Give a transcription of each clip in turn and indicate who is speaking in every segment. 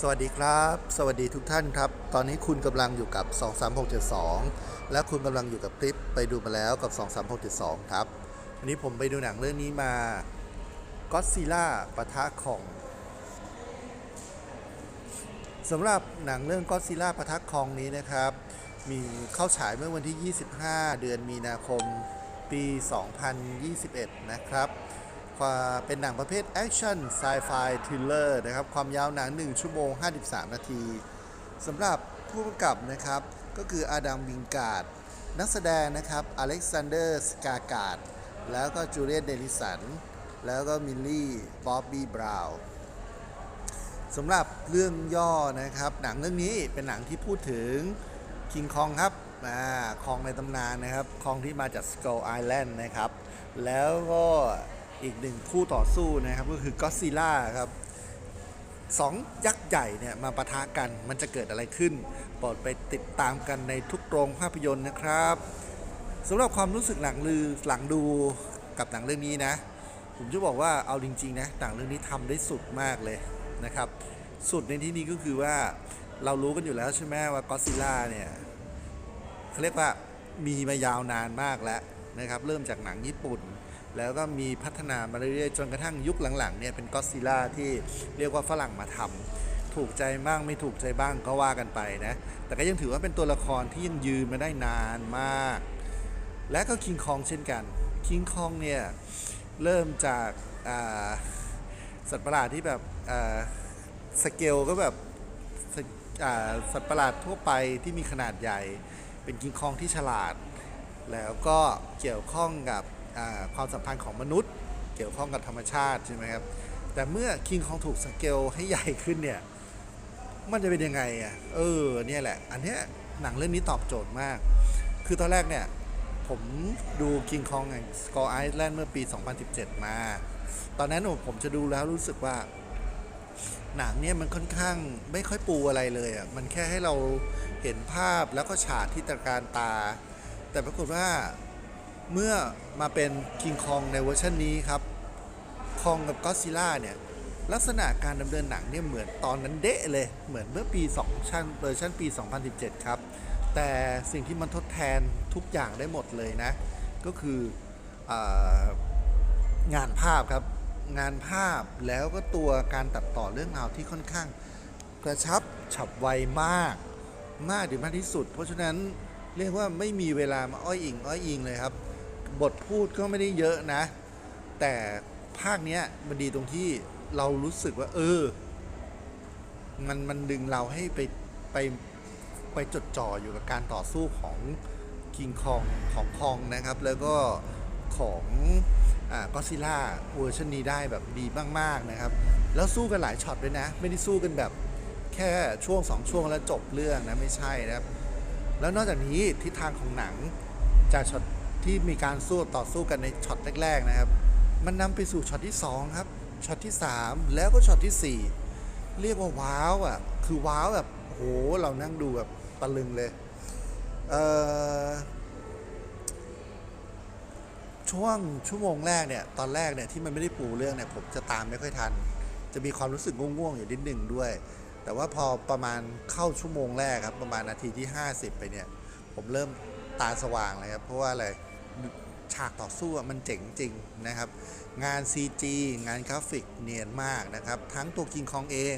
Speaker 1: สวัสดีครับ สวัสดีทุกท่านครับ ตอนนี้คุณกำลังอยู่กับ 23672 และคุณกำลังอยู่กับคลิปไปดูมาแล้วกับ 23672 ครับ วันนี้ผมไปดูหนังเรื่องนี้มา Godzilla ปะทะของสำหรับหนังเรื่อง Godzilla ปะทะคองนี้นะครับ มีเข้าฉายเมื่อวันที่ 25 เดือนมีนาคมปี 2021 นะครับ เป็นหนังประเภทแอคชั่นไซไฟทริลเลอร์นะครับ ความยาวหนัง 1 ชั่วโมง 53 นาทีสำหรับผู้กำกับนะครับ ก็คืออาดัมวิงการ์ด นักแสดงนะครับ อเล็กซานเดอร์ สกาการ์ด แล้วก็จูเลียน เดนิสัน แล้วก็มิลลี่ บ๊อบบี้ บราวน์สำหรับเรื่องย่อนะครับ หนังเรื่องนี้เป็นหนังที่พูดถึงคิงคองครับอ่าคองในตำนานนะครับ คองที่มาจาก Skull Island นะครับ แล้วก็ อีกหนึ่งคู่ต่อสู้นะครับก็คือก็ซิล่าครับสองยักษ์ใหญ่เนี่ยมาปะทะกันมันจะเกิดอะไรขึ้นโปรดไปติดตามกันในทุกโรงภาพยนตร์นะครับสำหรับความรู้สึกหลังลือหลังดูกับหนังเรื่องนี้นะ ผมจะบอกว่าเอาจริงๆนะหนังเรื่องนี้ทำได้สุดมากเลยนะครับ สุดในที่นี้ก็คือว่าเรารู้กันอยู่แล้วใช่ไหมว่าก็ซิล่าเนี่ยเขาเรียกว่ามีมายาวนานมากแล้วนะครับ เริ่มจากหนังญี่ปุ่น แล้วก็มีพัฒนามาเรื่อยๆ จนกระทั่งยุคหลังๆเนี่ยเป็นก็ซิล่าที่เรียกว่าฝรั่งมาทำถูกใจบ้างไม่ถูกใจบ้างก็ว่ากันไปนะ แต่ก็ยังถือว่าเป็นตัวละครที่ยังยืนมาได้นานมาก และก็คิงคองเช่นกันคิงคองเนี่ยเริ่มจากาสัตว์ประหลาดที่แบบสเกลก็แบบส,สัตว์ประหลาดทั่วไปที่มีขนาดใหญ่ เป็นกิงคองที่ฉลาด แล้วก็เกี่ยวข้องกับ ความสัมพันธ์ของมนุษย์ เกี่ยวข้องกับธรรมชาติใช่ไหมครับ แต่เมื่อคิงคองถูกสเกลให้ใหญ่ขึ้นเนี่ย มันจะเป็นยังไงอะ เออ เนี่ยแหละ อันเนี้ยหนังเรื่องนี้ตอบโจทย์มาก คือตอนแรกเนี่ย ผมดู King Kong and Skull Island เมื่อปี 2017 มา ตอนนั้นผมจะดูแล้วรู้สึกว่าหนังเนี่ยมันค่อนข้างไม่ค่อยปูอะไรเลยอะ มันแค่ให้เราเห็นภาพแล้วก็ฉากที่ตะการตา แต่ปรากฏว่า เมื่อมาเป็น King Kong ในเวอร์ชันนี้ครับคองกับก็ซิล่าเนี่ย ลักษณะการดำเนินหนังเนี่ยเหมือนตอนนั้นเดะเลย เหมือนเมื่อปี2ชันเวอร์ชันปี 2017 ครับ แต่สิ่งที่มันทดแทนทุกอย่างได้หมดเลยนะ ก็คืองานภาพครับ งานภาพแล้วก็ตัวการตัดต่อเรื่องราวที่ค่อนข้างกระชับฉับไวมากมากถึงมากที่สุด เพราะฉะนั้นเรียกว่าไม่มีเวลามาอ้อยอิง อ้อยอิงเลยครับ บทพูดก็ไม่ได้เยอะนะ แต่ภาคเนี้ยมันดีตรงที่เรารู้สึกว่า เออ มันมันดึงเราให้ไปไปไปจดจ่ออยู่กับการต่อสู้ของคิงคองของคองนะครับ แล้วก็ของอ่าก็ซิล่าเวอร์ชันนี้ได้แบบดีมากๆนะครับ แล้วสู้กันหลายช็อตด้วยนะ ไม่ได้สู้กันแบบแค่ช่วงสองช่วงแล้วจบเรื่องนะ ไม่ใช่นะครับ แล้วนอกจากนี้ทิศทางของหนังจากช็อต ที่มีการสู้ต่อสู้กันในช็อตแรก ๆ นะครับ มันนำไปสู่ช็อตที่ 2 ครับช็อตที่ 3 แล้วก็ช็อตที่ 4 เรียกว่าว้าวอะคือว้าวแบบโหเรานั่งดูแบบตะลึงเลยเช่วงชั่วโมงแรกเนี่ยตอนแรกเนี่ยที่มันไม่ได้ปูเรื่องเนี่ยผมจะตามไม่ค่อยทัน จะมีความรู้สึกง่วงๆอยู่นิดหนึ่งด้วย แต่ว่าพอประมาณเข้าชั่วโมงแรกครับประมาณนาทีที่ 50 ไปเนี่ย ผมเริ่มตาสว่างเลยครับเพราะว่าอะไร ฉากต่อสู้มันเจ๋งจริงนะครับ งาน CG งานกราฟิกเนียนมากนะครับ ทั้งตัวกิงคองเอง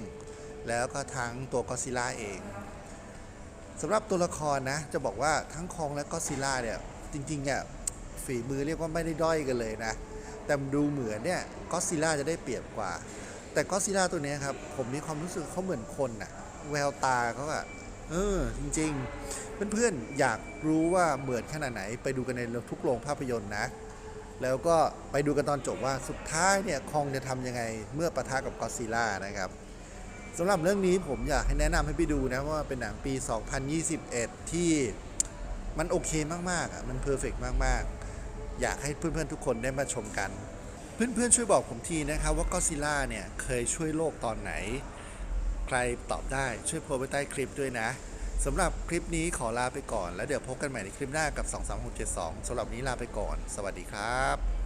Speaker 1: แล้วก็ทั้งตัวก็ซิล่าเองสำหรับตัวละครนะ จะบอกว่าทั้งคองและก็ซิล่าเนี่ย จริงๆเนี่ยฝีมือเรียกว่าไม่ได้ด้อยกันเลยนะ แต่ดูเหมือนเนี่ยก็ซิล่าจะได้เปรียบกว่า แต่ก็ซิล่าตัวนี้ครับ ผมมีความรู้สึกเขาเหมือนคนอะแววตาเขาอะ เออ จริง ๆ เพื่อนๆ อยากรู้ว่าเหมือนขนาดไหน ไปดูกันในทุกโรงภาพยนตร์นะ แล้วก็ไปดูกันตอนจบว่าสุดท้ายเนี่ยคองจะทำยังไงเมื่อปะทะกับก็ซิล่านะครับสำหรับเรื่องนี้ผมอยากให้แนะนำให้ไปดูนะว่าเป็นหนังปี 2021 ที่มันโอเคมากๆอะมันเพอร์เฟกมากๆ อยากให้เพื่อนๆทุกคนได้มาชมกัน เพื่อนๆช่วยบอกผมทีนะครับว่าก็ซิล่าเนี่ยเคยช่วยโลกตอนไหน ใครตอบได้ช่วยโพสไว้ใต้คลิปด้วยนะสำหรับคลิปนี้ขอลาไปก่อน แล้วเดี๋ยวพบกันใหม่ในคลิปหน้ากับ 23672สำหรับนี้ลาไปก่อน สวัสดีครับ